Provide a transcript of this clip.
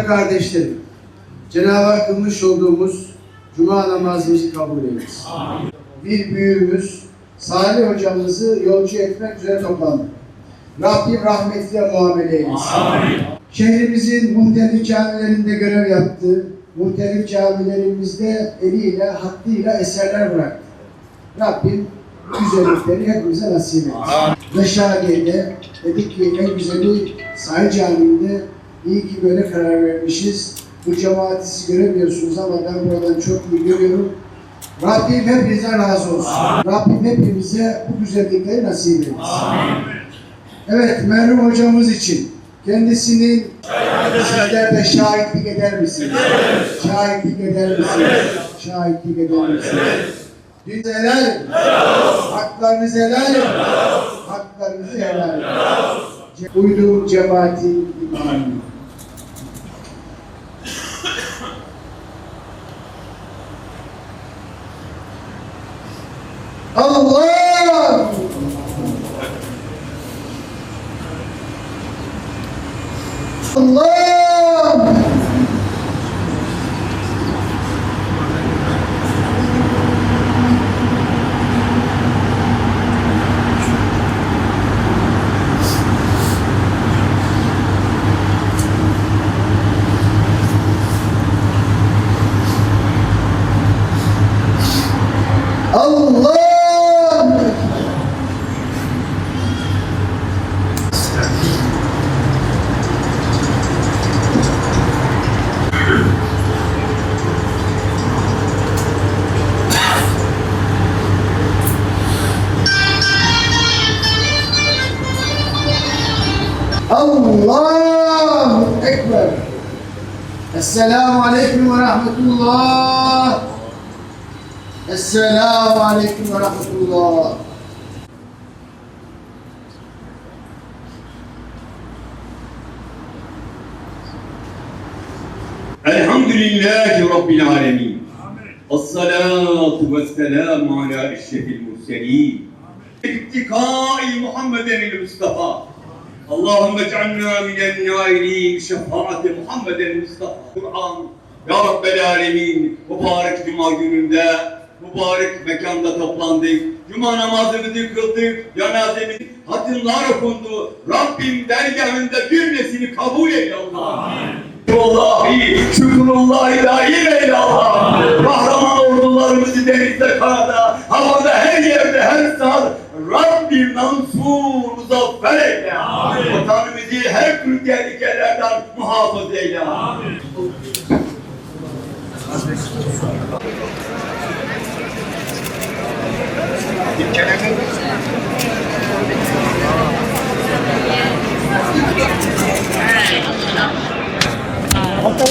Değerli kardeşlerim, Cenab-ı Hak kılmış olduğumuz Cuma namazımızı kabul eylesin. Bir büyüğümüz Salih hocamızı yolcu etmek üzere toplandık. Rabbim rahmetiyle muamele eylesin. Şehrimizin muhtelif camilerinde görev yaptı. Muhtelif camilerimizde eliyle, hattıyla eserler bıraktı. Rabbim güzellikleri hepimize nasip etsin. Ve Şadiye'de dedik ki en güzeli Sahil Camii'nde iyi ki böyle karar vermişiz. Bu cemaati siz göremiyorsunuz ama ben buradan çok iyi görüyorum. Rabbim hepinizden razı olsun. Rabbim hepimize bu güzellikleri nasip etsin. Evet, merhum hocamız için kendisinin sizler de şahitlik eder misiniz? Şahitlik eder misiniz? Şahitlik eder misiniz? Dün helal edin. Haklarınızı helal edin. Haklarınızı helal. Ce- Uyduğum cemaatin imamı. Allah! Allah! الله أكبر. السلام عليكم ورحمة الله. السلام عليكم ورحمة الله. الحمد لله رب العالمين. الصلاة والسلام على أشرف المرسلين. اتقاء محمد المصطفى Allahümme cealna minen nailin şefaati Muhammeden Mustafa Kur'an Ya Rabbel Alemin mübarek cuma gününde mübarek mekanda toplandık. Cuma namazımızı kıldık. Cenazemiz hatimler okundu. Rabbim dergahında cümlesini kabul eyle Allah. Vallahi şükrullahi la ilahe illallah. mansur muzaffer eyle. Vatanımızı her türlü tehlikelerden muhafaza eyle. Amin. Hatta